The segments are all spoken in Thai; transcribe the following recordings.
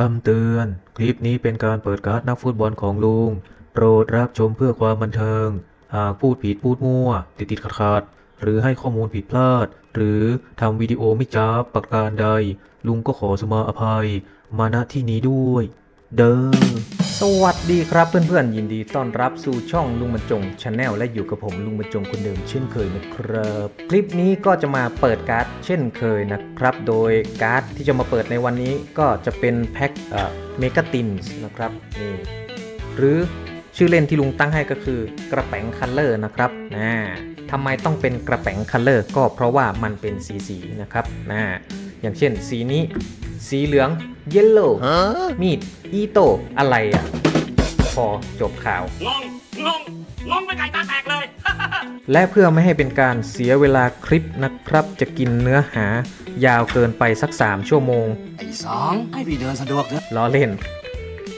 คำเตือน คลิปนี้เป็นการเปิดการ์ดนักฟุตบอลของลุง โปรดรับชมเพื่อความบันเทิง หากพูดผิดพูดมั่ว ติดติดขัดขัดหรือให้ข้อมูลผิดพลาด หรือทำวิดีโอไม่จ้าบประการใด ลุงก็ขอสมาอภัย มาณที่นี้ด้วย เด้อสวัสดีครับเพื่อนๆ ยินดีต้อนรับสู่ช่องลุงบรรจงชาแนลและอยู่กับผมลุงบรรจงคนเดิมเช่นเคยนะครับ คลิปนี้ก็จะมาเปิดการ์ดเช่นเคยนะครับ โดยการ์ดที่จะมาเปิดในวันนี้ก็จะเป็นแพ็คเมกาตินส์นะครับนี่หรือชื่อเล่นที่ลุงตั้งให้ก็คือกระแป๋งคัลเลอร์นะครับนะทำไมต้องเป็นกระแป๋งคัลเลอร์ก็เพราะว่ามันเป็นสีสีๆนะครับนะอย่างเช่นสีนี้ สีเหลืองเยลโล่มีดอีโตอะไรอะพ อจบข่าว งง งง งงไปไก่ตาแตกเลย และเพื่อไม่ให้เป็นการเสียเวลาคลิปนะครับ จะกินเนื้อหายาวเกินไปสัก 3 ชั่วโมง ไอ้สองให้พี่เดินสะดวกเถอะล้อเล่น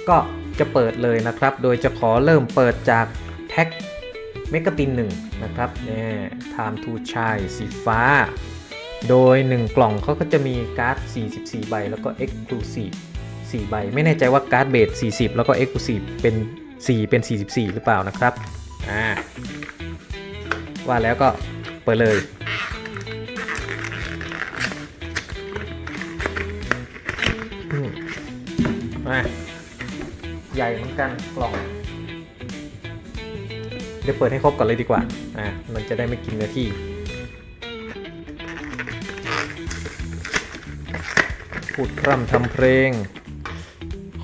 ก็จะเปิดเลยนะครับ โดยจะขอเริ่มเปิดจากแพ็คเมกาติน1นะครับเนี่ย Time to Shine สีฟ้า โดย 1 กล่องเขาก็จะมีการ์ด 44 ใบ แล้วก็ Exclusive 4 ใบ ไม่แน่ใจว่าการ์ดเบส40 แล้วก็ Exclusive เป็น 4 เป็น 44 หรือเปล่านะครับอ่าว่าแล้วก็เปิดเลยมาใหญ่เหมือนกันกล่องเดี๋ยวเปิดให้ครบก่อนเลยดีกว่า อะมันจะได้ไม่กินเนื้อที่ พูดพร่ำทำเพลง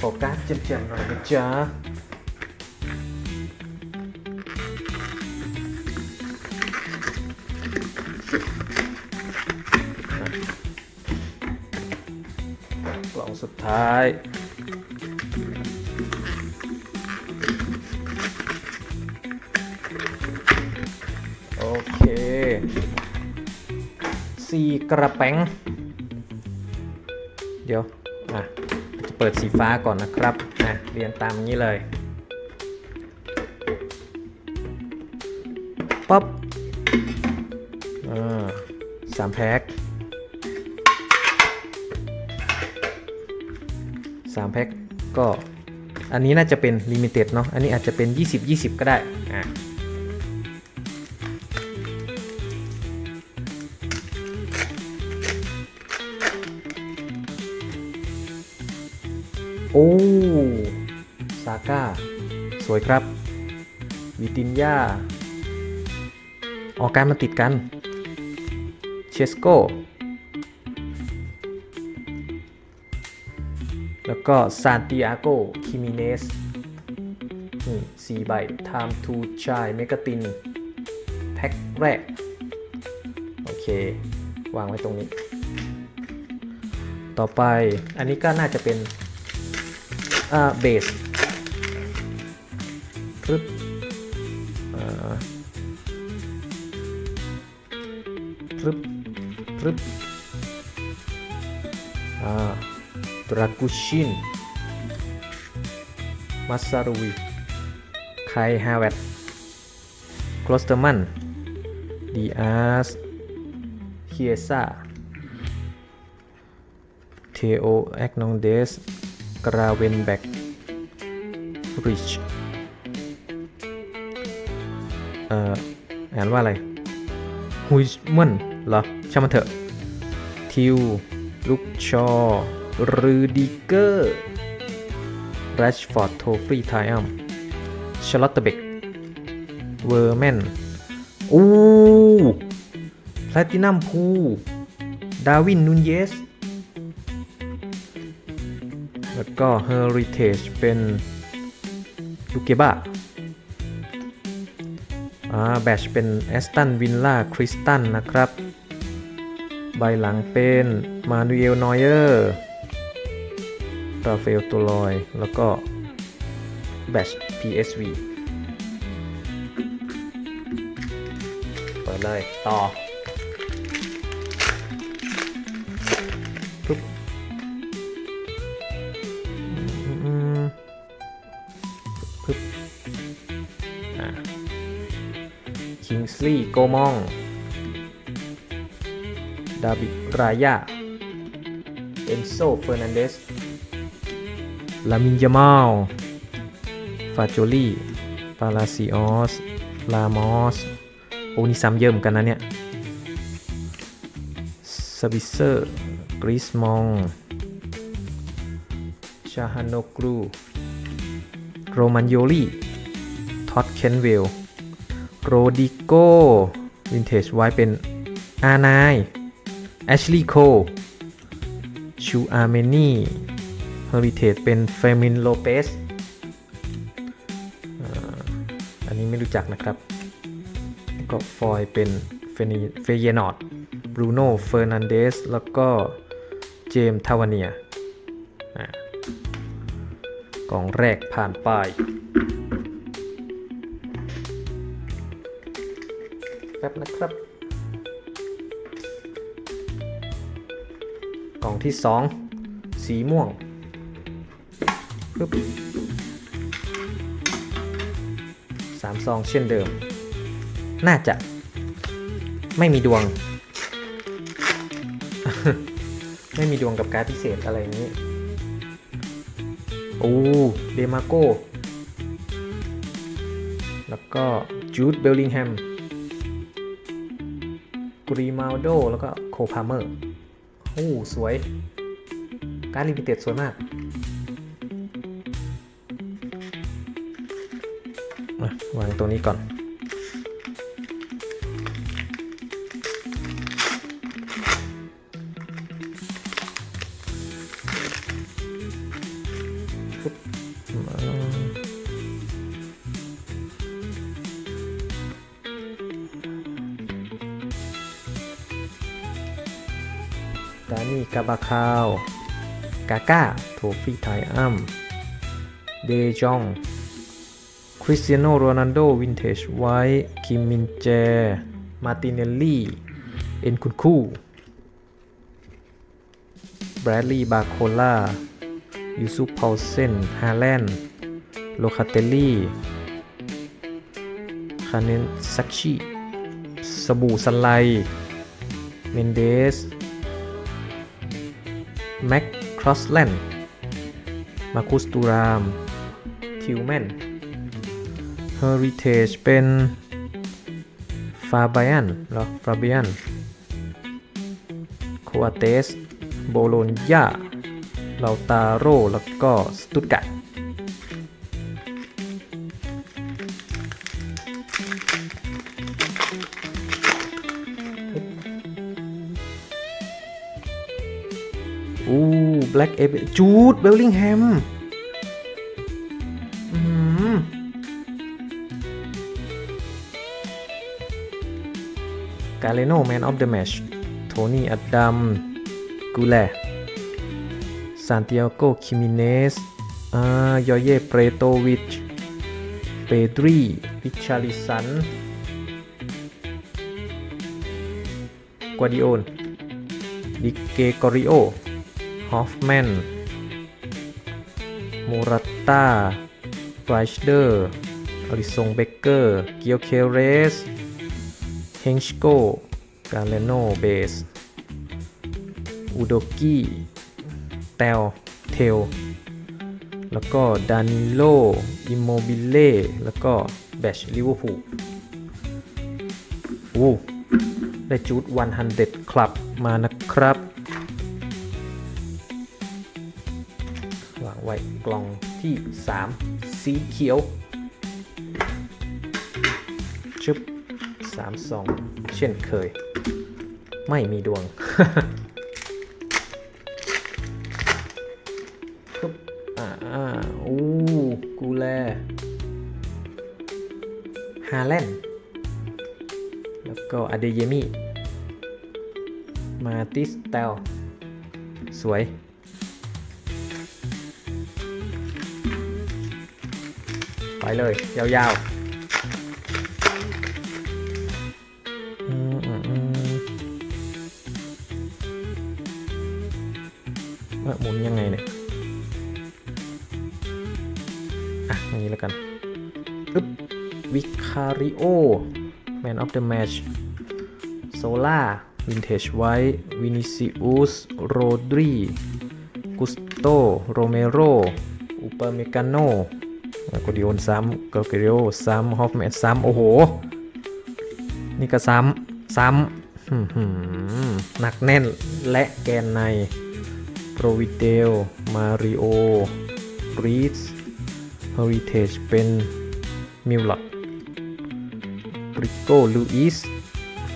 ขอการ์ดเจ็มๆหน่อยนะจ๊ะกล่องสุดท้ายโอเคสี่กระแป้งเดี๋ยว เปิดสีฟ้าก่อนนะครับอะเรียนตามนี้เลยป๊อปอ่าสามแพ็ค3แพ็คก็อันนี้น่าจะเป็นลิมิเต็ดเนาะอันนี้อาจจะเป็น 20 20 ก็ได้อะ โอ้ซาก้า สวยครับ วิตินยาออกการมาติดกัน เชสโก แล้วก็ซานติอาโก คิมิเนสนี่สี่ใบ Time to Shine เมกาติน แพ็คแรก โอเค วางไว้ตรงนี้ ต่อไปอันนี้ก็น่าจะเป็น อ่าเบสปึ๊บอ่าปึ๊บปึ๊บอ่าดรากูชินมัสซารุวิไคฮาเวตคลอสเตอร์มันดีอาสเฮียซาเทโอแอกนองเดส กราเวนแบกริชเอ่ออ่านว่าอะไรฮุยมันเหรอช่างมันเถอะ ทิว ลุกชอรูดิเกอร์แรชฟอร์ด โทฟรีไทอัมชลอตเตเบกเวอร์แมนอู้แพลตินัมพู ดาวิน นูนเยส แล้วก็เฮอริเทจเป็นลูเกบ้าอ่าแบชเป็นแอสตันวินล่าคริสตันนะครับ ใบหลังเป็นมานูเอลนอยเออร์ราฟาเอลตัวลอย แล้วก็แบช PSV เปิดเลย ต่อปึ๊บ ลีย์โกมอง ดาบิดรายา เอนโซเฟอร์นันเดส ลามินยามาลฟาโจลี่ปาลาซิออส ลามอส โอ้นี่ซ้ำเยอะเหมือนกันนะเนี่ยสวิเซอร์ กริสมอง ชาฮานกรู โรมันโยลีท็อตเคนเวล โรดิโกวินเทจไว้เป็นอานายแอชลีย์โคชูอาร์เมนีเฮอริเทจเป็นเฟมินโลเปสอันนี้ไม่รู้จักนะครับแล้วก็ฟอยเป็นเฟเยนอดบรูโน่เฟอร์นันเดสแล้วก็เจมส์ทาวเนียกล่องแรกผ่านไป แป๊บนะครับ กล่องที่2สีม่วงปึ๊บสามซองเช่นเดิม น่าจะไม่มีดวง ไม่มีดวงกับการพิเศษอะไรนี้ โอ้เดมาโกแล้วก็จูดเบลลิงแฮม กรีมาลโดแล้วก็โคพาเมอร์โอ้สวย การลิมิเต็ดสวยมาก วางตัวนี้ก่อนาบาคาว กาก้า โทฟี่ไทอัม เดจอง คริสเตียโนโรนัลโด วินเทจไว้คิมมินเจ มาติเนลลี่ เอ็นคุนคูแบรดลีย์ บาโคล่า ยูซุปพาลเซน ฮาแลนด์ โลคาเตลลี่ คาเนนซักชิสบู่สไลด์เมนเดส แม็กครอสแลนด์มาคุสตูรามทิวแมนเฮอริเทจเป็นฟาบ i ยันหรอฟาเบียนโคอาเตสโบโลญญาลาตาโร แล้วก็สตุตการ์ด ล็กเอเบจูดเบลลิงแฮมกาเลโนแมนออฟเดอะแมชโทนี่อดัมกูแลซานติอาโกคิมิเนสอ่ายอเย่เปรโตวิช เปดรีพิชาลิสันกวาดิโอนดิเกกอริโอ ฮอฟแมนโมราต้าไรชเดอร์อริซงเบเกอร์ เกียวเคเรส เฮงชโก กาเลโนเบสอุโดกี้แตวเทล แล้วก็ดานิโล อิโมบิเล่ แล้วก็แบชลิเวอร์พูลโอ้ได้จูด100 คลับมานะครับ ไว้กล่องที่ 3 สีเขียวชึบ3 2 เช่นเคย ไม่มีดวงปึ๊บอ่าอ่าอู้กูแลฮาแลนด์แล้วก็อเดเยมิมาติสเตลสวย ไปเลย ยาวๆอืมอืมอืมหมุนยังไงเนี่ย อะ อย่างนี้แล้วกันอึ๊บวิคาริโอแมนออฟเดอะแมชโซล่าวินเทจไว้วินิซิอุสโรดรีกุสโตโรเมโรอุปเมกาโน กดิโอนซ้ำเกลเกริโอซ้ำฮอฟแมนซ้ำโอ้โห นี่ก็ซ้ำซ้ำหนักแน่นและแกนในโปรวิเดลมาริโอรีสเฮอริเทจเป็นมิลลอดบริโกลูอิส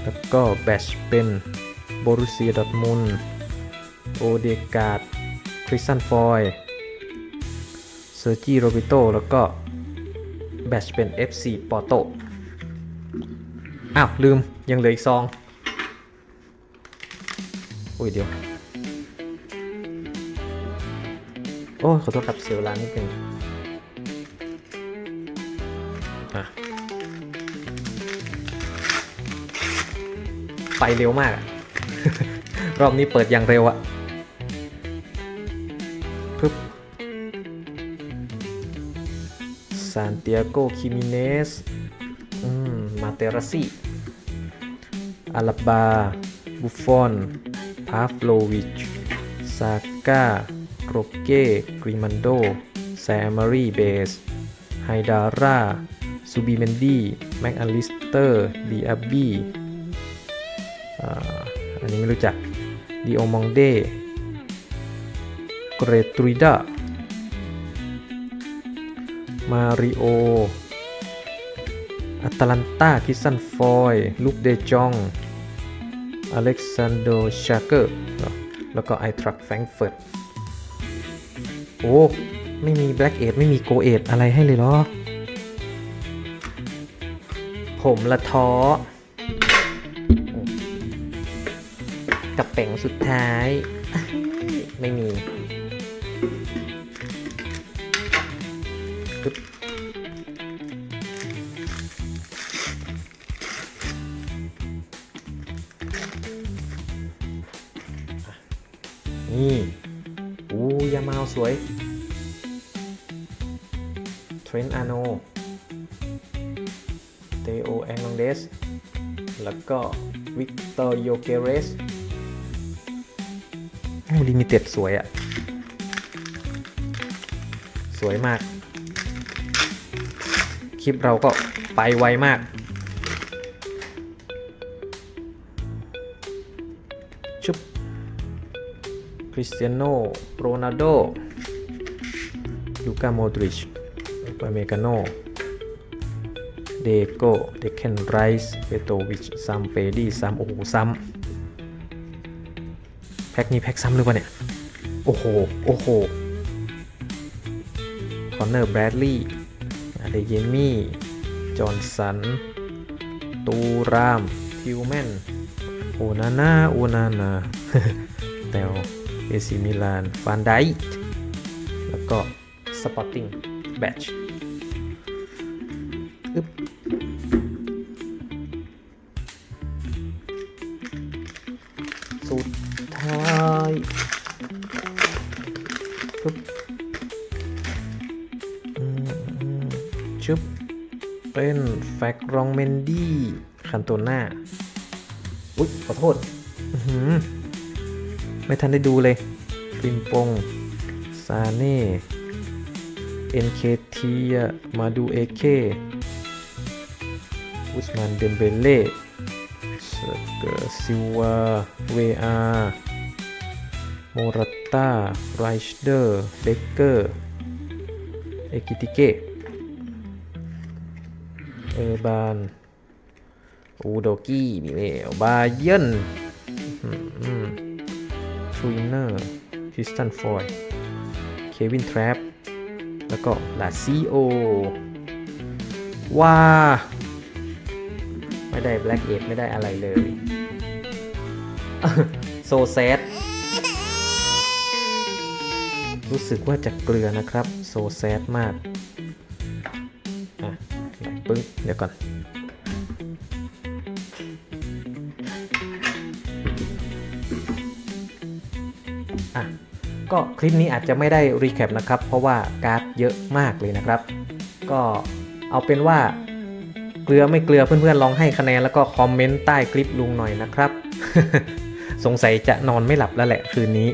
แล้วก็แบชเป็นโบรุเซียดอทมุนโอเดกาดคริสตันฟอย เซอร์จีโรบิโตแล้วก็แบชเป็น FC ปอโตอ้าว ลืมยังเหลืออีกซองโอ้ยเดี๋ยว โอ้ยขอโทษครับเสียเวลานิดนึงอะไปเร็วมากอะรอบนี้เปิดอย่างเร็วอะ ซานติอาโกคิมิเนสอืม มาเตราซีอาลาบา บุฟฟอน พาฟโลวิช ซาก้า โรเก้ กริมันโด แซมารีเบส ไฮดาร่า ซูบิเมนดี แม็กอลิสเตอร์ ดีอาบี อ่าอันนี้ไม่รู้จักดิโอมองเดเกรตริดา มาริโออัตแลนตาคิสันฟอยลูกเดจองอเล็กซานโดชาเกอร์แล้วก็ไอทรัคแฟรงเฟิร์ตโอ้ ไม่มีแบล็กเอดไม่มีโกเอดอะไรให้เลยเหรอ ผมละท้อ กับแป่งสุดท้าย ไม่มี นี่อู้ยามาสวย เทรนอาโน เตโอแองลองเดส แล้วก็วิกเตอร์โยเกเรสโอ้ลิมิเต็ดสวยอะสวยมาก คลิปเราก็ไปไวมาก ชุบคริสเตียโนโรนัลโดลูกาโมดริชปาเมกาโนเดโกเดเคนไรส์เปโตวิชซัมเปดี้ซัมโอ้โหซัมแพ็คนี้แพ็คซ้ำหรือเปล่าเนี่ย โอ้โห โอ้โห คอนเนอร์แบรดลีย์ อเดเยมี่ จอห์นสัน ตูราม ทิวแมน โอนาน่า โอนาน่าแตวเอซิมิลาน ฟานไดท์แล้วก็สปอร์ติ้งแบชอึ๊บสุดท้ายปึ๊บ เป็นแฟกรองเมนดี้คันโตน่าอุ๊ย ขอโทษ ไม่ทันได้ดูเลยปิมปง ซาเน่ เอ็นเคทีมาดูเอเคอุสมานเดมเบเล่สเกซิวา เวอาโมราต้าไรชเดอร์ เบเกอร์ เอกิติเกะ เออบานอูโดกี้นี่เลยบาเยนทรูเนอร์คริสตันฟอยเควินทรัปแล้วก็ลาซีโอว้าไม่ได้ Black 8ไม่ได้อะไรเลย โซแซดรู้สึกว่าจะเกลือนะครับ โซแซดมาก ปึ้งเดี๋ยวก่อน อะ ก็คลิปนี้อาจจะไม่ได้รีแคปนะครับ เพราะว่าการ์ดเยอะมากเลยนะครับ ก็เอาเป็นว่าเกลือไม่เกลือเพื่อนๆลองให้คะแนนแล้วก็คอมเมนต์ใต้คลิปลุงหน่อยนะครับ สงสัยจะนอนไม่หลับแล้วแหละคืนนี้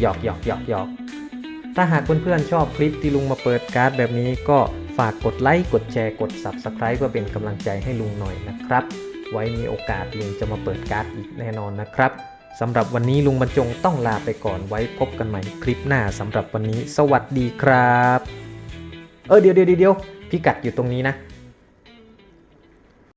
หยอกหยอกหยอกหยอกถ้าหากเพื่อนๆชอบคลิปที่ลุงมาเปิดการ์ดแบบนี้ก็ ฝากกดไลค์กดแชร์กด Subscribe เพื่อเป็นกำลังใจให้ลุงหน่อยนะครับ ไว้มีโอกาสลุงจะมาเปิดการ์ดอีกแน่นอนนะครับสำหรับวันนี้ลุงบรรจงต้องลาไปก่อนไว้พบกันใหม่คลิปหน้าสำหรับวันนี้ สวัสดีครับ เออเดี๋ยวเดี๋ยวเดี๋ยวพิกัดอยู่ตรงนี้นะ